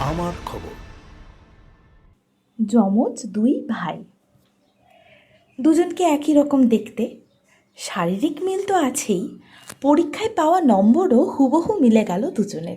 আমার খবর। যমজ দুই ভাই। দুজনকে একই রকম দেখতে। শারীরিক মিল তো আছেই। পরীক্ষায় পাওয়া নম্বরও হুবহু মিলে গেল দুজনের।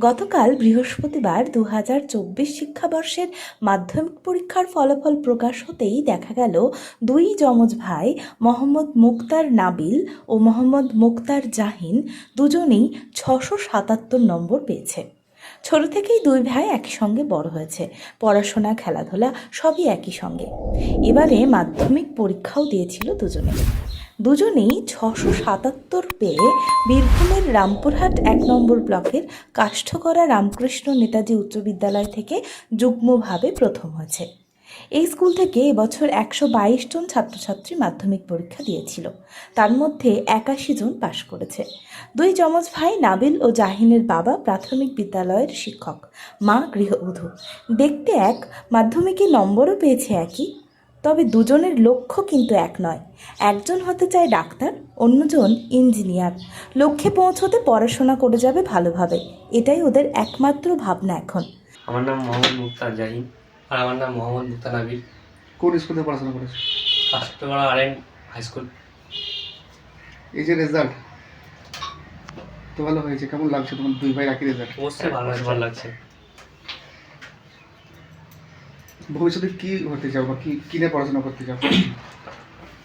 গতকাল বৃহস্পতিবার দু হাজার চব্বিশ শিক্ষাবর্ষের মাধ্যমিক পরীক্ষার ফলাফল প্রকাশ হতেই দেখা গেল, দুই যমজ ভাই, মোহাম্মদ মুক্তার নাবিল ও মোহাম্মদ মুক্তার জাহিন, দুজনেই ছশো সাতাত্তর নম্বর পেয়েছে। ছোট থেকেই দুই ভাই একই সঙ্গে বড় হয়েছে। পড়াশোনা, খেলাধুলা সবই একই সঙ্গে। এবারে মাধ্যমিক পরীক্ষাও দিয়েছিল দুজনে। দুজনেই ছশো সাতাত্তর পেয়ে বীরভূমের রামপুরহাট এক নম্বর ব্লকের কাষ্ঠকরা রামকৃষ্ণ নেতাজি উচ্চ বিদ্যালয় থেকে যুগ্মভাবে প্রথম হয়েছে। এই স্কুল থেকে এবছর একশো বাইশ জন ছাত্রছাত্রী মাধ্যমিক পরীক্ষা দিয়েছিল। তার মধ্যে একাশি জন পাশ করেছে। দুই যমজ ভাই নাবিল ও জাহিনের বাবা প্রাথমিক বিদ্যালয়ের শিক্ষক, মা গৃহবধূ। দেখতে এক, মাধ্যমিকে নম্বরও পেয়েছে একই, তবে দুজনের লক্ষ্য কিন্তু এক নয়। একজন হতে চায় ডাক্তার, অন্যজন ইঞ্জিনিয়ার। লক্ষ্যে পৌঁছতে পড়াশোনা করে যাবে ভালোভাবে। এটাই ওদের একমাত্র ভাবনা এখন। আমার নাম মোহাম্মদ মুক্তার জাহিন। আর আমার নাম মোহাম্মদ মুক্তা নাবিল কোন স্কুলে পড়াশোনা করেছ? R N high school. এই যে রেজাল্ট তো ভালো হয়েছে কেমন লাগছে তোমার দুই ভাই একই রেজাল্ট অবশ্যই ভালো লাগছে ভালো লাগছে। ভবিষ্যতে কি হতে চাও বা কি কি নিয়ে পড়াশোনা করতে চাও?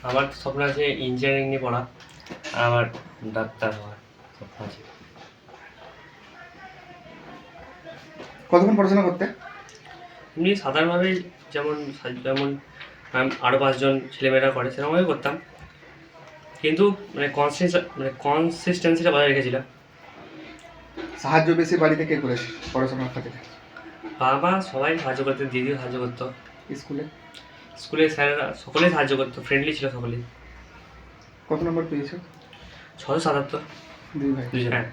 আমার স্বপ্ন আছে ইঞ্জিনিয়ারিং নিয়ে পড়া আর আমার ডাক্তার হওয়ার স্বপ্ন আছে। কতক্ষণ পড়াশোনা করতে? এমনি সাধারণভাবে যেমন যেমন আরও পাঁচজন ছেলেমেয়েরা করে সেরকমভাবে করতাম। কিন্তু মানে কনসিস মানে কনসিস্টেন্সিটা বজায় রেখেছিলাম। সাহায্য বেশি বাড়িতে কে করেছে পড়াশোনার ক্ষেত্রে বাবা সবাই সাহায্য করতো দিদিও সাহায্য করতো। স্কুলে? স্কুলের স্যারেরা সকলেই সাহায্য করতো ফ্রেন্ডলি ছিল সকলেই। কত নম্বর পেয়েছ? ছশো সাতাত্তর। দুই ভাই। হ্যাঁ।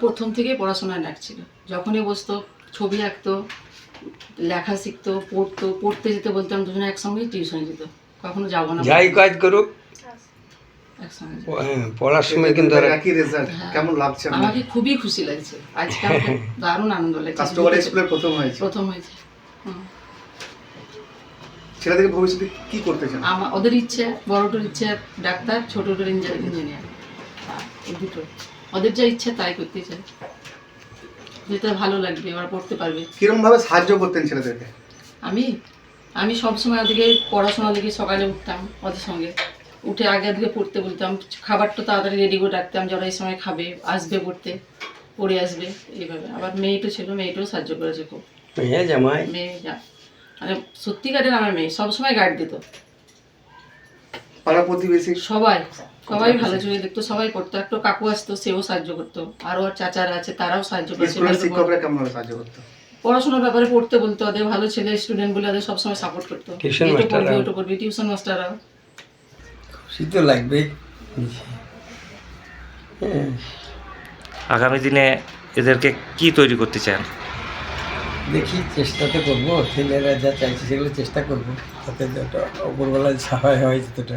প্রথম থেকেই পড়াশোনায় ন্যাক ছিল যখনই বসতো ছবি আঁকতো লেখা শিখতো পড়তো পড়তে যেতে বলতাম দুজনে একসঙ্গেই টিউশনে যেত। কখনো যাব না। যাই কাজ করুক। একসঙ্গে হ্যাঁ, পড়ার সময় কিন্তু একই রেজাল্ট হ্যাঁ। কেমন লাগছে আমাকে খুবই খুশি লাগছে। আজকে আমাকে দারুণ আনন্দ লাগছে। কাস্টমার প্রথম হয়েছে। প্রথম হয়েছে। ছেলেদেরকে ভবিষ্যতে কি করতে চান? আমার ওদের ইচ্ছে বড়টোর ইচ্ছে ডাক্তার ছোটটোর ইঞ্জিনিয়ার। এই দুটো ওদের যা ইচ্ছে তাই করতে চাই। যেটা ভালো লাগবে ওরা পড়তে পারবে। কিরম ভাবে সাহায্য করতেন ছেলেদেরকে? আমি? আমি সবসময় ওদিকে পড়াশোনা দিকে সকালে উঠতাম ওদের সঙ্গে। উঠে আগে দিকে পড়তে বলতাম খাবারটা তাড়াতাড়ি রেডি করে রাখতাম যারা এই সময় খাবে আসবে পড়তে পড়ে আসবে এইভাবে। আবার মেয়েটা ছিল মেয়েটাও সাহায্য করেছে খুব। মেয়ে জামাই? মেয়ে যা। মানে সত্যিকারের আমার মেয়ে সবসময় গাইড দিত। পাড়া প্রতিবেশী? সবাই। সবাই ভালো চোখে দেখতো সবাই করতো। একটা কাকু আসতো সেও সাহায্য করতো। আরও আর চাচারা আছে তারাও সাহায্য করতো। পড়াশোনার ব্যাপারে পড়তে বলতো ওদের ভালো ছেলে স্টুডেন্ট বলে ওদের সবসময় সাপোর্ট করতো। এটা ওটা পড়বি টিউশন মাস্টাররাও। খুশি তো লাগবেই। হ্যাঁ, আগামী দিনে এদেরকে কি তৈরি করতে চান? দেখি চেষ্টা তো করব। ছেলেরা যা চাইছে সেগুলো চেষ্টা করব। তাতে যতটা ওপরবেলায় সহায় হয় যতটা।